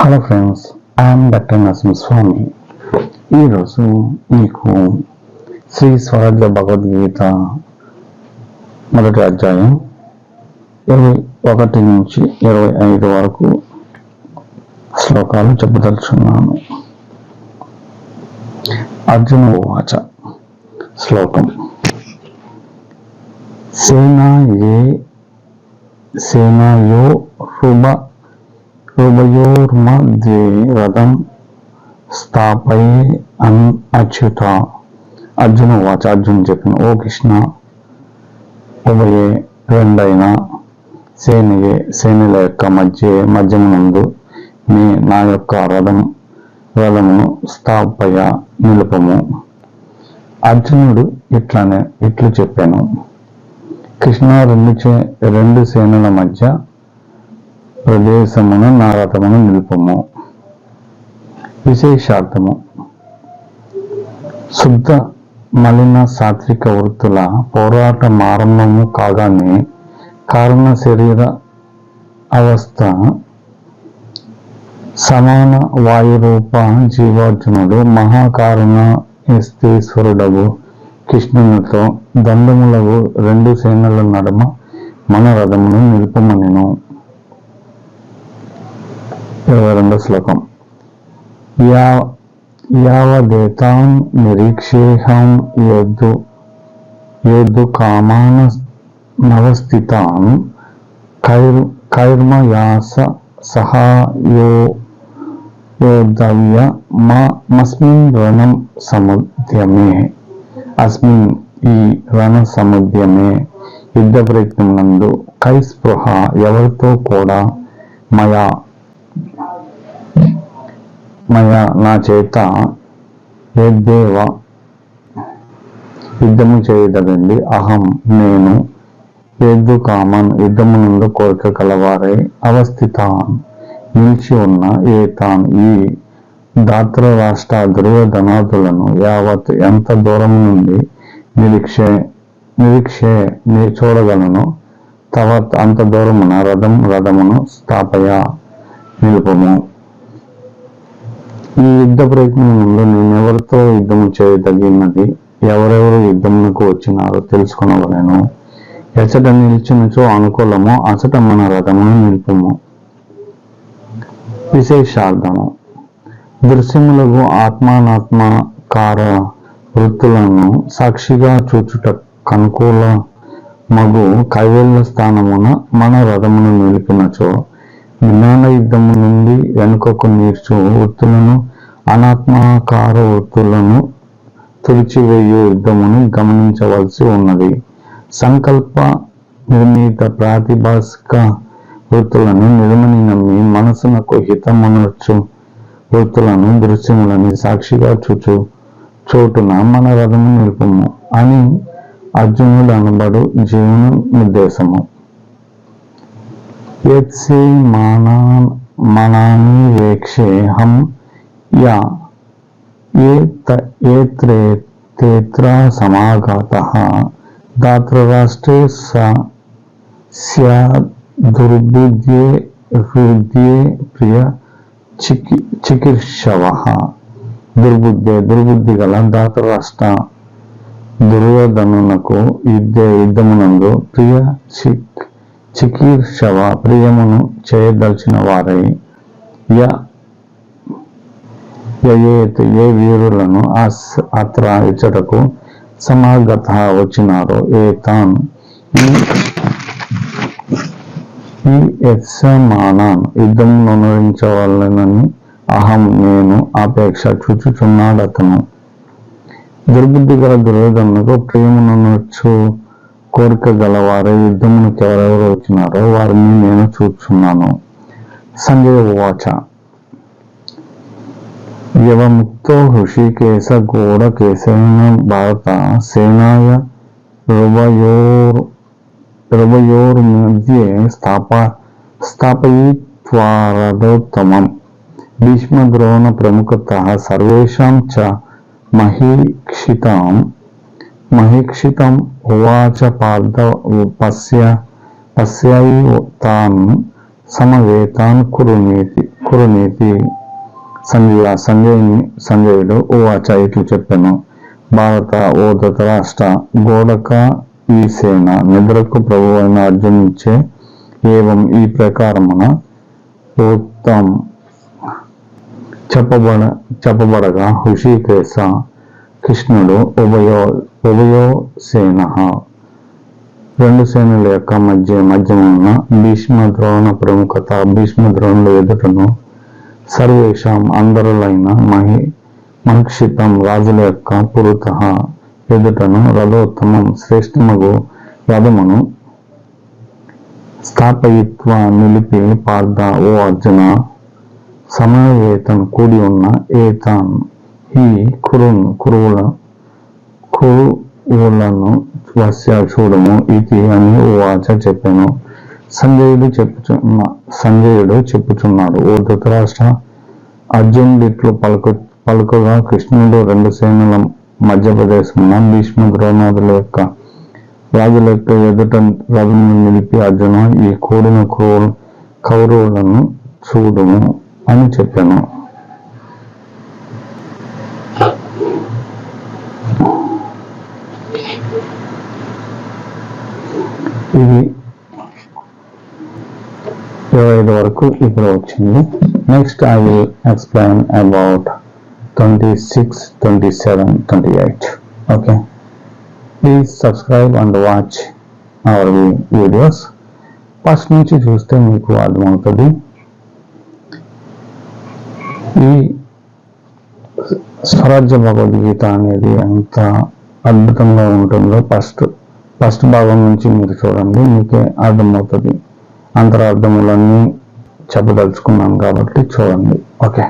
Hello friends I'm doctor Narasimhaswamy ఈరోజు మీకు శ్రీ స్వరాజ్య భగవద్గీత మొదటి అధ్యాయం ఇరవై ఒకటి నుంచి ఇరవై ఐదు వరకు శ్లోకాలు చెప్పదలుచున్నాను అర్జున ఉవాచ శ్లోకం. సేనా ఏ సేనాయో రుభ उभयोर्मध्ये స్థాపయ అని అచ్యుత. అర్జున వాచ అర్జున్ చెప్పిన ఓ కృష్ణ ఉభయే రెండైన సేనియే సేనుల యొక్క మధ్య మధ్యమునందు మీ నా యొక్క రథం రథమును స్థాపయ నిలుపము. అర్జునుడు ఇట్లానే ఇట్లు చెప్పాను. కృష్ణ రెండు చే రెండు సేనుల మధ్య ప్రదేశమును నారతమును నిలుపము. విశేషార్థము. శుద్ధ మలిన సాత్విక వృత్తుల పోరాట ఆరంభము కాగానే కారణ శరీర అవస్థ సమాన వాయురూప జీవార్జునుడు మహాకారణ ఎస్తీశ్వరుడగు కృష్ణునితో దండములకు రెండు సేనల నడుమ మన రథమును నిలుపమనెను. ఇరవై రెండో శ్లోకం. యా యావదేతాం నిరీక్షేహం యద్దు యద్దు కామాన నవస్థితాన్ కైర్ కైర్మయాస సహాయో యోధవ్య మా మస్మిన్ రణం సముద్యమే. అస్మిన్ ఈ రణ సముద్యమే. యుద్ధ ప్రయత్నం నందు కై స్పృహ ఎవరితో కూడా మయా మయ నా చేత యద్దేవ యుద్ధము చేయదగండి అహం నేను ఎద్దు కామన్ యుద్ధము నుండి కోరిక కలవారై అవస్థితాన్. నిలిచి ఉన్న ఏతాన్ ఈ దాత్ర రాష్ట్ర దుర్యోధనాదులను యావత్ ఎంత దూరం నుండి నిరీక్షే నిరీక్షే నీ చూడగలను తవత్ అంత దూరమున రథం రథమును స్థాపయ నిలుపము. ఈ యుద్ధ ప్రయత్నంలో నేను ఎవరితో యుద్ధము చేయదగినది ఎవరెవరు యుద్ధమునకు వచ్చినారో తెలుసుకునవలను ఎసట నిలిచినచో అనుకూలము అచట మన రథమును నిలుపుము. విశేషార్థము. దృశ్యములకు ఆత్మానాత్మకార వృత్తులను సాక్షిగా చూచుట కనుకూల మగు కైవేళ్ళ స్థానమున మన రథమును నిలిపినచో జ్ఞాన యుద్ధము నుండి వెనుకకు నీర్చు వృత్తులను అనాత్మాకార వృత్తులను తుడిచివేయు యుద్ధమును గమనించవలసి ఉన్నది. సంకల్ప నిర్మిత ప్రాతిభాసిక వృత్తులను నిర్మని నమ్మి మనసునకు హితమనర్చు వృత్తులను దృశ్యములని సాక్షిగా చూచు. చోటున మన రథము నిలుపము అని అర్జునుడు అనబడు జీవన నిర్దేశము. యత్సి మానా మనాని వేక్షేహం యా ఏత్రేత్ర సమాగత దాతృరాష్ట్రే స్యాదుర్బుద్ధ్యే హృద్యే ప్రియ చికి చికిర్షవ దుర్బుద్ధే దుర్బుద్ధి గల దాతరాష్ట్ర దుర్యోధనునకు యుద్ధ యుద్ధమునందు ప్రియ చిక్ చికీర్షవ ప్రియమును చేయదలిచిన వారై య ఏ వీరులను అత్ర ఇచ్చటకు సమాగత వచ్చినారో ఏ తాన్? ఈ యత్సమానాన్ యుద్ధం అనుభవించవలనని అహం నేను ఆపేక్ష చూచుచున్నాడతను. దుర్బుద్ధి గల దుర్యోధనులకు ప్రేమనొచ్చు కోరిక గలవారే యుద్ధమునకు ఎవరెవరు వచ్చినారో వారిని నేను చూచున్నాను సంజయ ఉవాచ. యవముక్తో హృషికేశ గోడ కేశన భారత సేనాయ రవయోర్ మధ్యే స్థాప స్థాపయిత్వారథోత్తమం భీష్మద్రోణ ప్రముఖత సర్వేషాం చ మహీక్షితాం మహీక్షితం ఉవాచ పార్థ పశ్య పశ్యై తాన్ సమవేతాన్ కురునీతి కురునీతి. సంజయ సంజయుని సంజయుడు ఉవాచ ఇట్లు చెప్పాను. భారత ఓ ధృతరాష్ట్ర గోడక ఈ సేన నిద్రకు ప్రభు అయిన అర్జునిచ్చే ఏవం ఈ ప్రకారమున ఉత్తం చెప్పబడ చెప్పబడగా హృషికేశ కృష్ణుడు ఉభయో ఉభయో సేన. రెండు సేనల యొక్క మధ్య మధ్యమున్న భీష్మ ద్రోణ ప్రముఖత భీష్మ ద్రోణుల ఎదుటను సర్వేషాం అందరులైన మహి మహిక్షితం రాజుల యొక్క పురుత ఎదుటను రథోత్తమం శ్రేష్టమగు రథమును స్థాపయిత్వ నిలిపి పార్థ ఓ అర్జున. సమవేతం కూడి ఉన్న ఏతాన్. ఈ కురున్ కురువుల కురువులను వస్య చూడము ఇది అని ఓ ఆచ చెప్పాను. సంజయుడు చెప్పుచున్న సంజయుడు చెప్పుచున్నాడు. ఓ ధృతరాష్ట్ర అర్జునుడిట్లు పలుకు పలుకగా కృష్ణుడు రెండు సేనల మధ్యప్రదేశమున భీష్మ ద్రోణాదుల యొక్క రాజుల యొక్క ఎదుట రథమును నిలిపి అర్జున ఈ కూడిన కౌరు కౌరవులను చూడుము అని చెప్పాను. ఇది ఇరవై ఐదు వరకు ఇప్పుడు వచ్చింది. Next I will explain about twenty six twenty seven twenty eight okay please subscribe and watch our videos first నుంచి చూస్తే మీకు అర్థమవుతుంది. ఈ స్వరాజ్య భగవద్గీత అనేది ఎంత అద్భుతంగా ఉంటుందో. ఫస్ట్ ఫస్ట్ భాగం నుంచి మీరు చూడండి మీకే అర్థమవుతుంది. అంతరార్థములన్నీ చెప్పదలుచుకున్నాను కాబట్టి చూడండి. ఓకే.